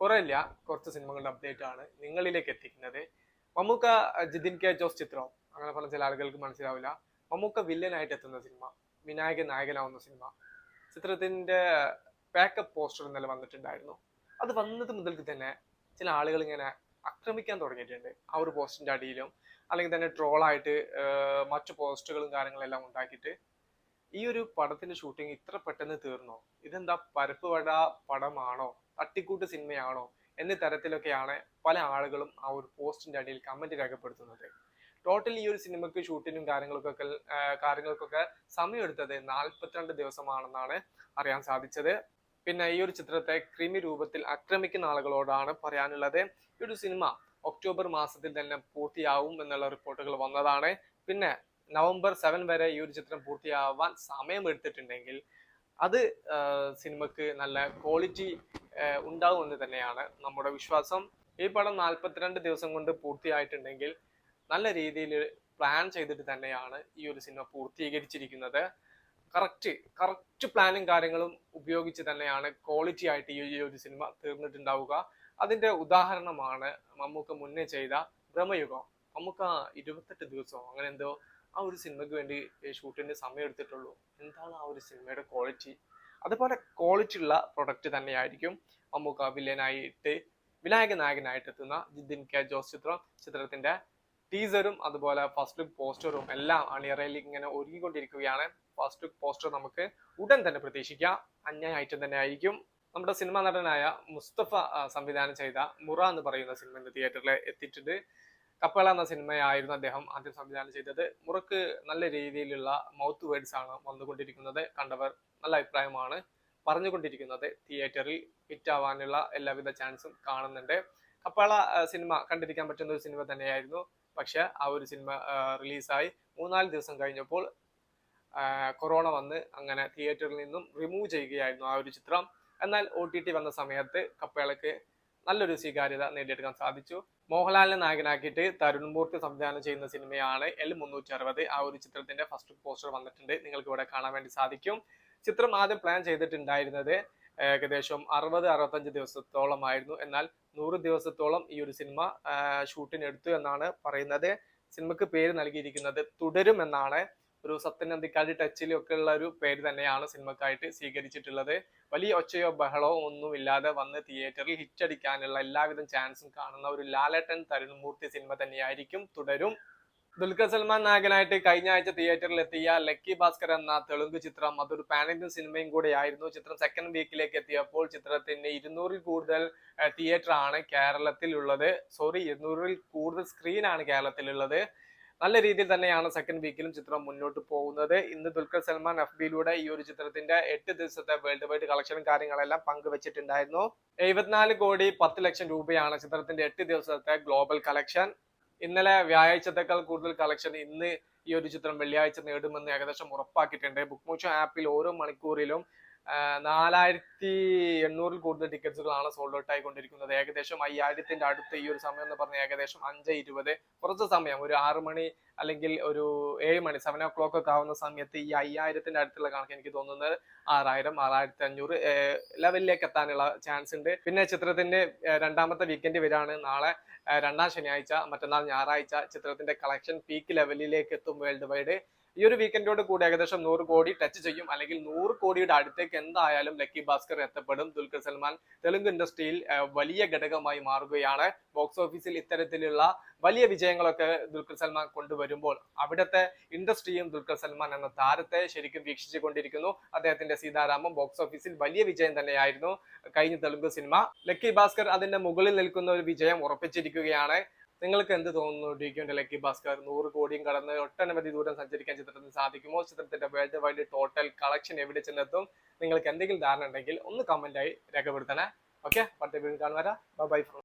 കുറെ ഇല്ല കുറച്ച് സിനിമകളുടെ അപ്ഡേറ്റ് ആണ് നിങ്ങളിലേക്ക് എത്തിക്കുന്നത്. മമ്മൂക്ക ജിതിൻ കെ ജോസ് ചിത്രം. അങ്ങനെ പറഞ്ഞ ചില ആളുകൾക്ക് മനസ്സിലാവില്ല. മമ്മൂക്ക വില്ലനായിട്ട് എത്തുന്ന സിനിമ വിനായകൻ നായകനാവുന്ന സിനിമ ചിത്രത്തിന്റെ പാക്കപ്പ് പോസ്റ്റർ ഇന്നലെ വന്നിട്ടുണ്ടായിരുന്നു. അത് വന്നത് മുതൽക്ക് തന്നെ ചില ആളുകൾ ഇങ്ങനെ ആക്രമിക്കാൻ തുടങ്ങിയിട്ടുണ്ട്. ആ ഒരു പോസ്റ്റിന്റെ അടിയിലും അല്ലെങ്കിൽ തന്നെ ട്രോളായിട്ട് മറ്റു പോസ്റ്റുകളും കാര്യങ്ങളെല്ലാം ഉണ്ടാക്കിയിട്ട് ഈ ഒരു പടത്തിന്റെ ഷൂട്ടിംഗ് ഇത്ര പെട്ടെന്ന് തീർന്നോ? ഇതെന്താ പരപ്പ് വട പടമാണോ? തട്ടിക്കൂട്ട് സിനിമയാണോ? എന്ന തരത്തിലൊക്കെയാണ് പല ആളുകളും ആ ഒരു പോസ്റ്റിന്റെ അടിയിൽ കമന്റ് രേഖപ്പെടുത്തുന്നത്. ടോട്ടൽ ഈ ഒരു സിനിമക്ക് ഷൂട്ടിനും കാര്യങ്ങൾക്കൊക്കെ കാര്യങ്ങൾക്കൊക്കെ സമയമെടുത്തത് നാൽപ്പത്തിരണ്ട് ദിവസമാണെന്നാണ് അറിയാൻ സാധിച്ചത്. പിന്നെ ഈ ഒരു ചിത്രത്തെ ക്രിമി രൂപത്തിൽ ആക്രമിക്കുന്ന ആളുകളോടാണ് പറയാനുള്ളത്. ഈ ഒരു സിനിമ ഒക്ടോബർ മാസത്തിൽ തന്നെ പൂർത്തിയാവും എന്നുള്ള റിപ്പോർട്ടുകൾ വന്നതാണ്. പിന്നെ നവംബർ സെവൻ വരെ ഈ ഒരു ചിത്രം പൂർത്തിയാവാൻ സമയം എടുത്തിട്ടുണ്ടെങ്കിൽ അത് സിനിമക്ക് നല്ല ക്വാളിറ്റി ഉണ്ടാവുമെന്ന് തന്നെയാണ് നമ്മുടെ വിശ്വാസം. ഈ പടം നാൽപ്പത്തിരണ്ട് ദിവസം കൊണ്ട് പൂർത്തിയായിട്ടുണ്ടെങ്കിൽ നല്ല രീതിയിൽ പ്ലാൻ ചെയ്തിട്ട് തന്നെയാണ് ഈ ഒരു സിനിമ പൂർത്തീകരിച്ചിരിക്കുന്നത്. കറക്റ്റ് കറക്റ്റ് പ്ലാനും കാര്യങ്ങളും ഉപയോഗിച്ച് തന്നെയാണ് ക്വാളിറ്റി ആയിട്ട് ഈ ഒരു സിനിമ തീർന്നിട്ടുണ്ടാവുക. അതിന്റെ ഉദാഹരണമാണ് മമ്മൂക്ക മുന്നേ ചെയ്ത ബ്രഹ്മയുഗം. മമ്മൂക്ക ഇരുപത്തെട്ട് ദിവസം അങ്ങനെ എന്തോ ആ ഒരു സിനിമയ്ക്ക് വേണ്ടി ഷൂട്ടിന്റെ സമയം എടുത്തിട്ടുള്ളൂ. എന്താണ് ആ ഒരു സിനിമയുടെ ക്വാളിറ്റി അതുപോലെ ക്വാളിറ്റി ഉള്ള പ്രൊഡക്റ്റ് തന്നെയായിരിക്കും മമ്മൂക്ക വില്ലനായിട്ട് വിനായക നായകനായിട്ട് എത്തുന്ന ജിദിൻ കെ ജോസ് ചിത്രം. ചിത്രത്തിന്റെ ടീസറും അതുപോലെ ഫസ്റ്റ് ലുക്ക് പോസ്റ്ററും എല്ലാം അണിയറയിൽ ഇങ്ങനെ ഒരുങ്ങിക്കൊണ്ടിരിക്കുകയാണ്. ഫസ്റ്റ് ലുക്ക് പോസ്റ്റർ നമുക്ക് ഉടൻ തന്നെ പ്രതീക്ഷിക്കാം. അന്യായ ഐറ്റം തന്നെ ആയിരിക്കും നമ്മുടെ സിനിമാ നടനായ മുസ്തഫ സംവിധാനം ചെയ്ത മുറ എന്ന് പറയുന്ന സിനിമ ഇന്ന് തിയേറ്ററിൽ എത്തിയിട്ടുണ്ട്. കപ്പള എന്ന സിനിമയായിരുന്നു അദ്ദേഹം ആദ്യം സംവിധാനം ചെയ്തത്. മുറക്ക് നല്ല രീതിയിലുള്ള മൗത്ത് വേർഡ്സ് ആണ് വന്നുകൊണ്ടിരിക്കുന്നത്. കണ്ടവർ നല്ല അഭിപ്രായമാണ് പറഞ്ഞുകൊണ്ടിരിക്കുന്നത്. തിയേറ്ററിൽ ഹിറ്റ് ആവാനുള്ള എല്ലാവിധ ചാൻസും കാണുന്നുണ്ട്. കപ്പാള സിനിമ കണ്ടിരിക്കാൻ പറ്റുന്ന ഒരു സിനിമ തന്നെയായിരുന്നു. പക്ഷെ ആ ഒരു സിനിമ റിലീസായി മൂന്നാൽ ദിവസം കഴിഞ്ഞപ്പോൾ കൊറോണ വന്ന് അങ്ങനെ തിയേറ്ററിൽ നിന്നും റിമൂവ് ചെയ്യുകയായിരുന്നു ആ ഒരു ചിത്രം. എന്നാൽ ഒ വന്ന സമയത്ത് കപ്പേളക്ക് നല്ലൊരു സ്വീകാര്യത നേടിയെടുക്കാൻ സാധിച്ചു. മോഹൻലാലിനെ നായകനാക്കിയിട്ട് തരുൺമൂർത്തി സംവിധാനം ചെയ്യുന്ന സിനിമയാണ് എൽ മുന്നൂറ്റി അറുപത് ആ ഒരു ചിത്രത്തിന്റെ ഫസ്റ്റ് പോസ്റ്റർ വന്നിട്ടുണ്ട്. നിങ്ങൾക്ക് ഇവിടെ കാണാൻ വേണ്ടി സാധിക്കും. ചിത്രം ആദ്യം പ്ലാൻ ചെയ്തിട്ടുണ്ടായിരുന്നത് ഏകദേശം അറുപത് അറുപത്തഞ്ച് ദിവസത്തോളമായിരുന്നു. എന്നാൽ നൂറ് ദിവസത്തോളം ഈ ഒരു സിനിമ ഷൂട്ടിനെടുത്തു എന്നാണ് പറയുന്നത്. സിനിമക്ക് പേര് നൽകിയിരിക്കുന്നത് തുടരും എന്നാണ്. ഒരു സത്യനന്ദിക്കാട് ടച്ചിലും ഒക്കെ ഉള്ള ഒരു പേര് തന്നെയാണ് സിനിമക്കായിട്ട് സ്വീകരിച്ചിട്ടുള്ളത്. വലിയ ഒച്ചയോ ബഹളോ ഒന്നും ഇല്ലാതെ വന്ന് തിയേറ്ററിൽ ഹിറ്റ് അടിക്കാനുള്ള എല്ലാവിധ ചാൻസും കാണുന്ന ഒരു ലാലേട്ടൻ തരുൺമൂർത്തി സിനിമ തന്നെയായിരിക്കും തുടരും. ദുൽഖർ സൽമാൻ നായകനായിട്ട് കഴിഞ്ഞ ആഴ്ച തിയേറ്ററിൽ എത്തിയ ലക്കി ഭാസ്കർ എന്ന തെലുങ്ക് ചിത്രം അതൊരു പാൻ ഇന്ത്യൻ സിനിമയും കൂടെയായിരുന്നു ചിത്രം സെക്കൻഡ് വീക്കിലേക്ക് എത്തിയപ്പോൾ ചിത്രത്തിന് ഇരുന്നൂറിൽ കൂടുതൽ തിയേറ്റർ ആണ് കേരളത്തിലുള്ളത്. സോറി ഇരുന്നൂറിൽ കൂടുതൽ സ്ക്രീൻ ആണ് കേരളത്തിലുള്ളത്. നല്ല രീതിയിൽ തന്നെയാണ് സെക്കൻഡ് വീക്കിലും ചിത്രം മുന്നോട്ട് പോകുന്നത്. ഇന്ന് ദുൽഖർ സൽമാൻ എഫ് ബിയിലൂടെ ഈ ഒരു ചിത്രത്തിന്റെ എട്ട് ദിവസത്തെ വേൾഡ് വൈഡ് കളക്ഷനും കാര്യങ്ങളെല്ലാം പങ്കുവച്ചിട്ടുണ്ടായിരുന്നു. എഴുപത്തിനാല് കോടി പത്ത് ലക്ഷം രൂപയാണ് ചിത്രത്തിന്റെ എട്ട് ദിവസത്തെ ഗ്ലോബൽ കളക്ഷൻ ഇന്നലെ വ്യാഴാഴ്ചത്തേക്കാൾ കൂടുതൽ കളക്ഷൻ ഇന്ന് ഈ ഒരു ചിത്രം വെള്ളിയാഴ്ച നേടുമെന്ന് ഏകദേശം ഉറപ്പാക്കിയിട്ടുണ്ട്. ബുക്ക് മോച്ചോ ആപ്പിൽ ഓരോ മണിക്കൂറിലും നാലായിരത്തി എണ്ണൂറിൽ കൂടുതൽ ടിക്കറ്റ്സുകളാണ് സോൾഡ് ഔട്ട് ആയിക്കൊണ്ടിരിക്കുന്നത്. ഏകദേശം അയ്യായിരത്തിന്റെ അടുത്ത് ഈ ഒരു സമയം എന്ന് പറഞ്ഞാൽ ഏകദേശം അഞ്ച് ഇരുപത്. കുറച്ച് സമയം ഒരു ആറ് മണി അല്ലെങ്കിൽ ഒരു ഏഴ് മണി സെവൻ ഓ ക്ലോക്ക് ഒക്കെ ആവുന്ന സമയത്ത് ഈ അയ്യായിരത്തിന്റെ അടുത്തുള്ള കണക്ക് എനിക്ക് തോന്നുന്നത് ആറായിരം ആറായിരത്തി അഞ്ഞൂറ് ലെവലിലേക്ക് എത്താനുള്ള ചാൻസ് ഉണ്ട്. പിന്നെ ചിത്രത്തിന്റെ രണ്ടാമത്തെ വീക്കെൻഡ് വരാണ് നാളെ രണ്ടാം ശനിയാഴ്ച മറ്റന്നാൾ ഞായറാഴ്ച ചിത്രത്തിന്റെ കളക്ഷൻ പീക്ക് ലെവലിലേക്ക് എത്തും വേൾഡ് വൈഡ് ഈ ഒരു വീക്കെൻഡോട് കൂടി ഏകദേശം നൂറ് കോടി ടച്ച് ചെയ്യും. അല്ലെങ്കിൽ നൂറ് കോടിയുടെ അടുത്തേക്ക് എന്തായാലും ലക്കി ഭാസ്കർ എത്തപ്പെടും. ദുൽഖർ സൽമാൻ തെലുങ്ക് ഇൻഡസ്ട്രിയിൽ വലിയ ഘടകമായി മാറുകയാണ്. ബോക്സ് ഓഫീസിൽ ഇത്തരത്തിലുള്ള വലിയ വിജയങ്ങളൊക്കെ ദുൽഖർ സൽമാൻ കൊണ്ടുവരുമ്പോൾ അവിടുത്തെ ഇൻഡസ്ട്രിയും ദുൽഖർ സൽമാൻ എന്ന താരത്തെ ശരിക്കും വീക്ഷിച്ചു കൊണ്ടിരിക്കുന്നു അദ്ദേഹത്തിന്റെ സീതാരാമം ബോക്സ് ഓഫീസിൽ വലിയ വിജയം തന്നെയായിരുന്നു കഴിഞ്ഞ തെലുങ്ക് സിനിമ. ലക്കി ഭാസ്കർ അതിന്റെ മുകളിൽ നിൽക്കുന്ന ഒരു വിജയം ഉറപ്പിച്ചിരിക്കുകയാണ്. നിങ്ങൾക്ക് എന്ത് തോന്നുന്നു ഡി ക്യൂന്റെ ലക്കി ഭാസ്കർ നൂറ് കോടിയും കടന്ന് ഒട്ടനവധി ദൂരം സഞ്ചരിക്കാൻ ചിത്രത്തിന് സാധിക്കുമോ? ചിത്രത്തിന്റെ വേൾഡ് വൈഡ് ടോട്ടൽ കളക്ഷൻ എവിടെ ചെന്നെത്തും? നിങ്ങൾക്ക് എന്തെങ്കിലും ധാരണ ഉണ്ടെങ്കിൽ ഒന്ന് കമന്റായി രേഖപ്പെടുത്തണേ. ഓക്കെ അടുത്ത വീണ്ടും കാണുവരാ ബൈ